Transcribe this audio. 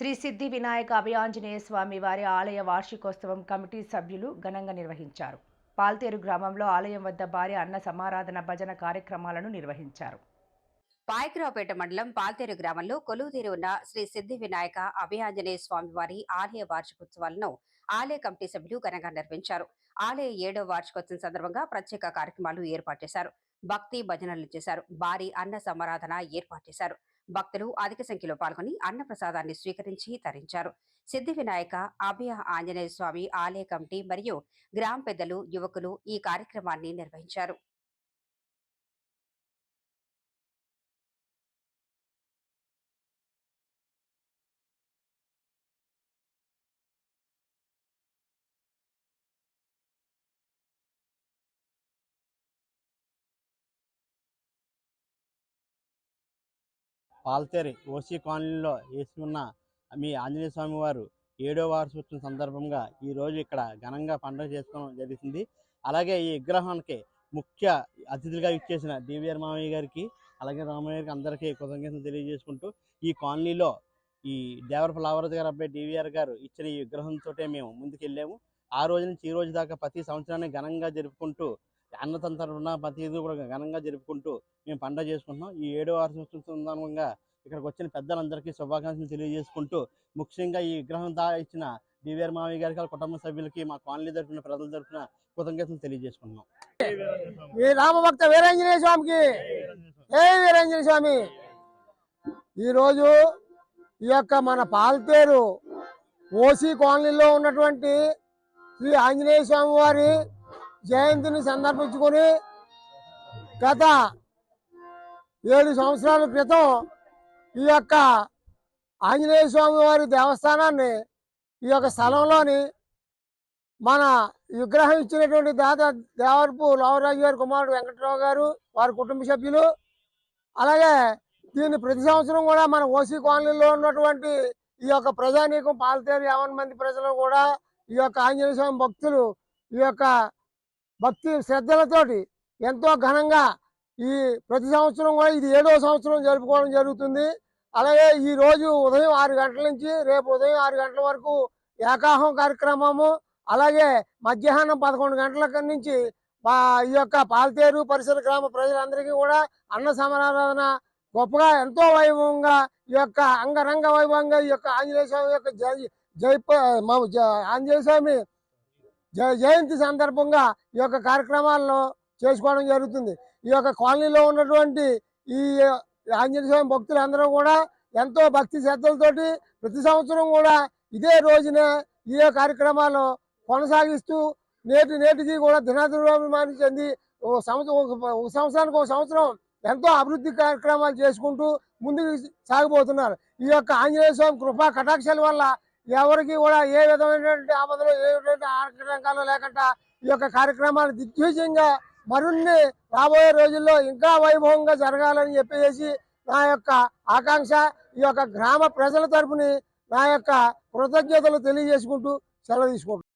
శ్రీ సిద్ధి వినాయక అభయాంజనేయ స్వామి వారి ఆలయ వార్షికోత్సవం కమిటీ సభ్యులు ఘనంగా నిర్వహించారు. పాల్తేరు గ్రామంలో ఆలయం వద్ద భారీ అన్న సమారాధన భజన కార్యక్రమాలను నిర్వహించారు. పాయకరావుపేట మండలం పాల్తేరు గ్రామంలో కొలువుతీరి ఉన్న శ్రీ సిద్ధి వినాయక అభయాంజనేయ స్వామి వారి ఆలయ వార్షికోత్సవాలను ఆలయ కమిటీ సభ్యులు ఘనంగా నిర్వహించారు. ఆలయ ఏడవ వార్షికోత్సవం సందర్భంగా ప్రత్యేక కార్యక్రమాలు ఏర్పాటు చేశారు. భక్తి భజనలు చేశారు. భారీ అన్న సమారాధన ఏర్పాటు చేశారు. భక్తులు అధిక సంఖ్యలో పాల్గొని అన్న ప్రసాదాన్ని స్వీకరించి తరించారు. సిద్ధి వినాయక అభయ ఆంజనేయ స్వామి ఆలయ కమిటీ మరియు గ్రామ పెద్దలు యువకులు ఈ కార్యక్రమాన్ని నిర్వహించారు. పాల్తేరి ఓసీ కాలనీలో వేసి ఉన్న మీ ఆంజనేయ స్వామి వారు ఏడో వార్షికోత్సవం సందర్భంగా ఈ రోజు ఇక్కడ ఘనంగా పండుగ చేసుకోవడం జరుగుతుంది అలాగే ఈ విగ్రహానికి ముఖ్య అతిథులుగా ఇచ్చేసిన డివిఆర్ మామయ్య గారికి అలాగే రామయ్య గారికి అందరికీ కృతజ్ఞతలు తెలియజేసుకుంటూ ఈ కాలనీలో ఈ దేవర ఫ్లవర్స్ గారు అబ్బాయి డివిఆర్ గారు ఇచ్చిన ఈ విగ్రహంతో మేము ముందుకెళ్ళాము. ఆ రోజు నుంచి ఈ రోజు దాకా ప్రతి సంవత్సరాన్ని ఘనంగా జరుపుకుంటూ అన్నతంతరుణ ప్రతి ఇది కూడా ఘనంగా జరుపుకుంటూ మేము పండగ చేసుకుంటున్నాం. ఈ ఏడో వార్షికోత్సవం సందర్భంగా ఇక్కడికి వచ్చిన పెద్దలందరికీ శుభాకాంక్షలు తెలియజేసుకుంటూ ముఖ్యంగా ఈ విగ్రహం దా ఇచ్చిన డివిఆర్ మావయ్య గారికి వాళ్ళ కుటుంబ సభ్యులకి మా కాలనీ తరఫున ప్రజల తరఫున కృతజ్ఞతలు తెలియజేసుకుంటున్నాం. ఈ రామభక్త వీరాంజనేయ స్వామికి. ఏ వీరాంజనేయ స్వామి? ఈరోజు ఈ యొక్క మన పాల్తేరు ఓసీ కాలనీలో ఉన్నటువంటి శ్రీ ఆంజనేయ స్వామి వారి జయంతిని సందర్భించుకొని గత ఏడు సంవత్సరాల క్రితం ఈ యొక్క ఆంజనేయ స్వామి వారి దేవస్థానాన్ని ఈ యొక్క స్థలంలోని మన విగ్రహం ఇచ్చినటువంటి దాత దేవరపు లోవరాజు గారి కుమారుడు వెంకటరావు గారు వారి కుటుంబ సభ్యులు అలాగే దీన్ని ప్రతి సంవత్సరం కూడా మన ఓసీ కాలనీలో ఉన్నటువంటి ఈ యొక్క ప్రజానీకం పాలతేరు యావన్ మంది ప్రజలు కూడా ఈ యొక్క ఆంజనేయ స్వామి భక్తులు ఈ యొక్క భక్తి శ్రద్ధలతోటి ఎంతో ఘనంగా ఈ ప్రతి సంవత్సరం కూడా ఇది ఏడో సంవత్సరం జరుపుకోవడం జరుగుతుంది. అలాగే ఈ రోజు ఉదయం ఆరు గంటల నుంచి రేపు ఉదయం ఆరు గంటల వరకు ఏకాహం కార్యక్రమము అలాగే మధ్యాహ్నం పదకొండు గంటల నుంచి మా ఈ యొక్క పాల్తేరు పరిసర గ్రామ ప్రజలందరికీ కూడా అన్న సమరాధన గొప్పగా ఎంతో వైభవంగా ఈ యొక్క అంగరంగ వైభవంగా ఈ యొక్క ఆంజనేయ స్వామి యొక్క జై జై ఆంజనేయ స్వామి జ- జయంతి సందర్భంగా ఈ యొక్క కార్యక్రమాలను చేసుకోవడం జరుగుతుంది. ఈ యొక్క కాలనీలో ఉన్నటువంటి ఈ ఆంజనేయ స్వామి భక్తులందరూ కూడా ఎంతో భక్తి శ్రద్ధలతోటి ప్రతి సంవత్సరం కూడా ఇదే రోజున ఈ కార్యక్రమాలు కొనసాగిస్తూ నేటి నేటికి కూడా దినాభిమానం చెంది ఓ సంవత్సరం ఒక- ఒక సంవత్సరానికి ఒక సంవత్సరం ఎంతో అభివృద్ధి కార్యక్రమాలు చేసుకుంటూ ముందుకు సాగిపోతున్నారు. ఈ యొక్క ఆంజనేయ స్వామి కృపా కటాక్షాల వల్ల ఎవరికి కూడా ఏ విధమైనటువంటి ఆపదలు ఏ విధమైన ఆటంకాలు లేకుండా ఈ యొక్క కార్యక్రమాలు దిగ్విజయంగా మరిన్ని రాబోయే రోజుల్లో ఇంకా వైభవంగా జరగాలని చెప్పేసి నా యొక్క ఆకాంక్ష ఈ యొక్క గ్రామ ప్రజల తరపుని నా యొక్క కృతజ్ఞతలు తెలియజేసుకుంటూ సెలవు తీసుకుంటున్నాను.